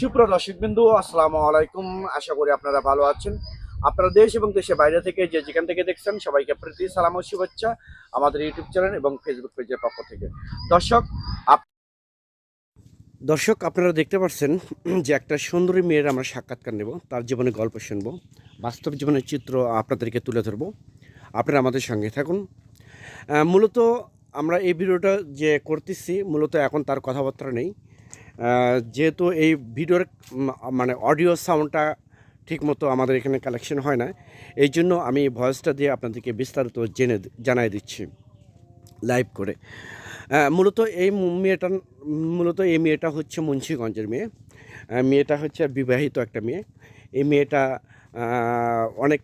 সুপ্রিয় দর্শক বিন্দু আসসালামু আলাইকুম। আশা করি আপনারা ভালো আছেন। আপনারা দেশ এবং দেশের বাইরে থেকে যে যেখান থেকে দেখছেন, সবাইকে প্রীতি, সালাম ও শুভেচ্ছা আমাদের ইউটিউব চ্যানেল এবং ফেসবুক পেজের পক্ষ থেকে। দর্শক দর্শক, আপনারা দেখতে পাচ্ছেন যে একটা সুন্দরী মেয়ের আমরা সাক্ষাৎকার নেব। তার জীবনে গল্প শুনব। বাস্তব জীবনের চিত্র আপনাদেরকে তুলে ধরবো। আপনারা আমাদের সঙ্গে থাকুন। মূলত আমরা এই ভিডিওটা যে করতেছি, মূলত এখন তার কথাবার্তা নেই। যেহেতু এই ভিডিওর মানে অডিও সাউন্ডটা ঠিকমতো আমাদের এখানে কালেকশন হয় না, এই জন্য আমি ভয়েসটা দিয়ে আপনাদেরকে বিস্তারিত জেনে জানাই দিচ্ছি লাইভ করে। মূলত এই মেয়েটা, মূলত এই মেয়েটা হচ্ছে মুন্সিগঞ্জের মেয়ে। মেয়েটা হচ্ছে বিবাহিত একটা মেয়ে। এই মেয়েটা অনেক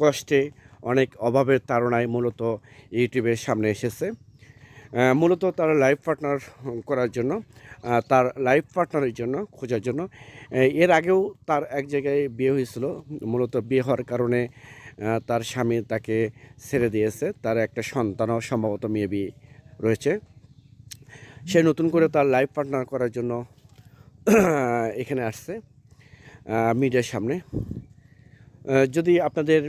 কষ্টে, অনেক অভাবের তাড়নায় মূলত ইউটিউবের সামনে এসেছে। মূলত তার লাইফ পার্টনার করার জন্য তার লাইফ পার্টনারের জন্য, খোঁজার জন্য। এর আগেও তার এক জায়গায় বিয়ে হয়েছিল। মূলত বিয়ে হওয়ার কারণে তার স্বামী তাকে ছেড়ে দিয়েছে। তার একটা সন্তানও সম্ভবত মেয়ে বিয়ে রয়েছে। সে নতুন করে তার লাইফ পার্টনার করার জন্য এখানে আসছে মিডিয়ার সামনে। যদি আপনাদের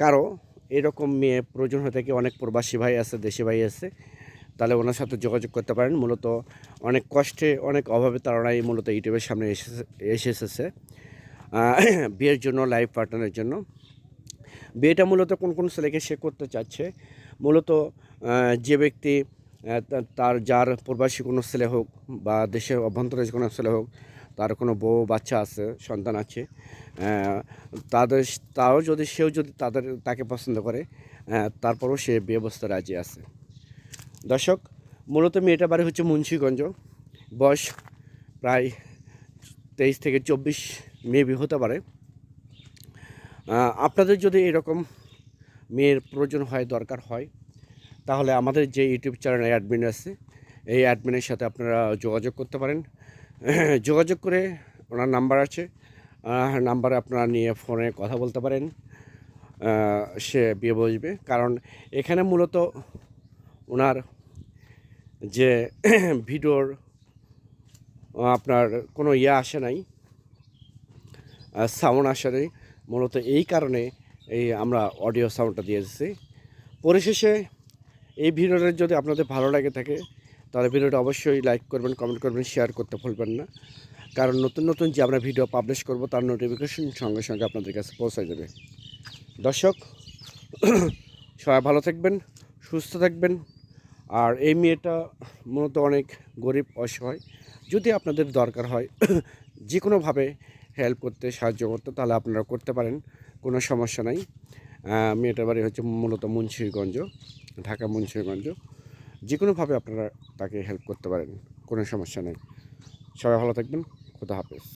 কারও এরকম মেয়ে প্রয়োজন হয়ে থাকে। অনেক প্রবাসী ভাই আছে, দেশি ভাই আছে। তাহলে ওনার সাথে যোগাযোগ করতে পারেন। মূলত অনেক কষ্টে, অনেক অভাবে তারাই মূলত ইউটিউবের সামনে এসে এসে এসেছে বিয়ের জন্য লাইফ পার্টনারের জন্য। বিয়েটা মূলত কোন কোন ছেলেকে সে করতে চাচ্ছে? মূলত যে ব্যক্তি তার, যার প্রবাসী কোনো ছেলে হোক বা দেশের অভ্যন্তরে কোনো ছেলে হোক তার কোনো বউ, বাচ্চা আছে, সন্তান আছে তাদের তাও যদি সেও যদি তাদের, তাকে পছন্দ করে তারপরও সে বিয়ে বসতে রাজি আছে। দর্শক, মূলত মেয়েটা বাড়ি হচ্ছে মুন্সিগঞ্জ। বয়স প্রায় তেইশ থেকে চব্বিশ মেবি হতে পারে। আপনাদের যদি এরকম মেয়ের প্রয়োজন হয়, দরকার হয়, তাহলে আমাদের যে ইউটিউব চ্যানেল অ্যাডমিন আছে, এই অ্যাডমিনের সাথে আপনারা যোগাযোগ করতে পারেন। যোগাযোগ করে ওনার নাম্বার আছে। নাম্বারে আপনারা নিয়ে ফোনে কথা বলতে পারেন। সে বিয়ে বসবে কারণ এখানে মূলত ওনার যে ভিডিওর আপনার কোনো ইয়ে আসে নাই সাউন্ড আসে নাই। মূলত এই কারণে এই আমরা অডিও সাউন্ডটা দিয়ে দিচ্ছি পরিশেষে এই ভিডিওটা যদি আপনাদের ভালো লাগে থাকে তাহলে ভিডিওটা অবশ্যই লাইক করবেন কমেন্ট করবেন শেয়ার করতে ভুলবেন না। কারণ নতুন নতুন যে আমরা ভিডিও পাবলিশ করব, তার নোটিফিকেশন সঙ্গে সঙ্গে আপনাদের কাছে পৌঁছে যাবে। দর্শক, সবাই ভালো থাকবেন, সুস্থ থাকবেন। আর এই মেয়েটা মূলত অনেক গরিব, অসহায়। যদি আপনাদের দরকার হয় যে কোনোভাবে হেল্প করতে, সাহায্য করতে, তাহলে আপনারা করতে পারেন, কোনো সমস্যা নাই। মেয়েটার বাড়ি হচ্ছে মূলত মুন্সিগঞ্জ, ঢাকা মুন্সিগঞ্জ। যে কোনোভাবে আপনারা তাকে হেল্প করতে পারেন, কোনো সমস্যা নেই। সবাই ভালো থাকবেন, খুদা হাফেজ।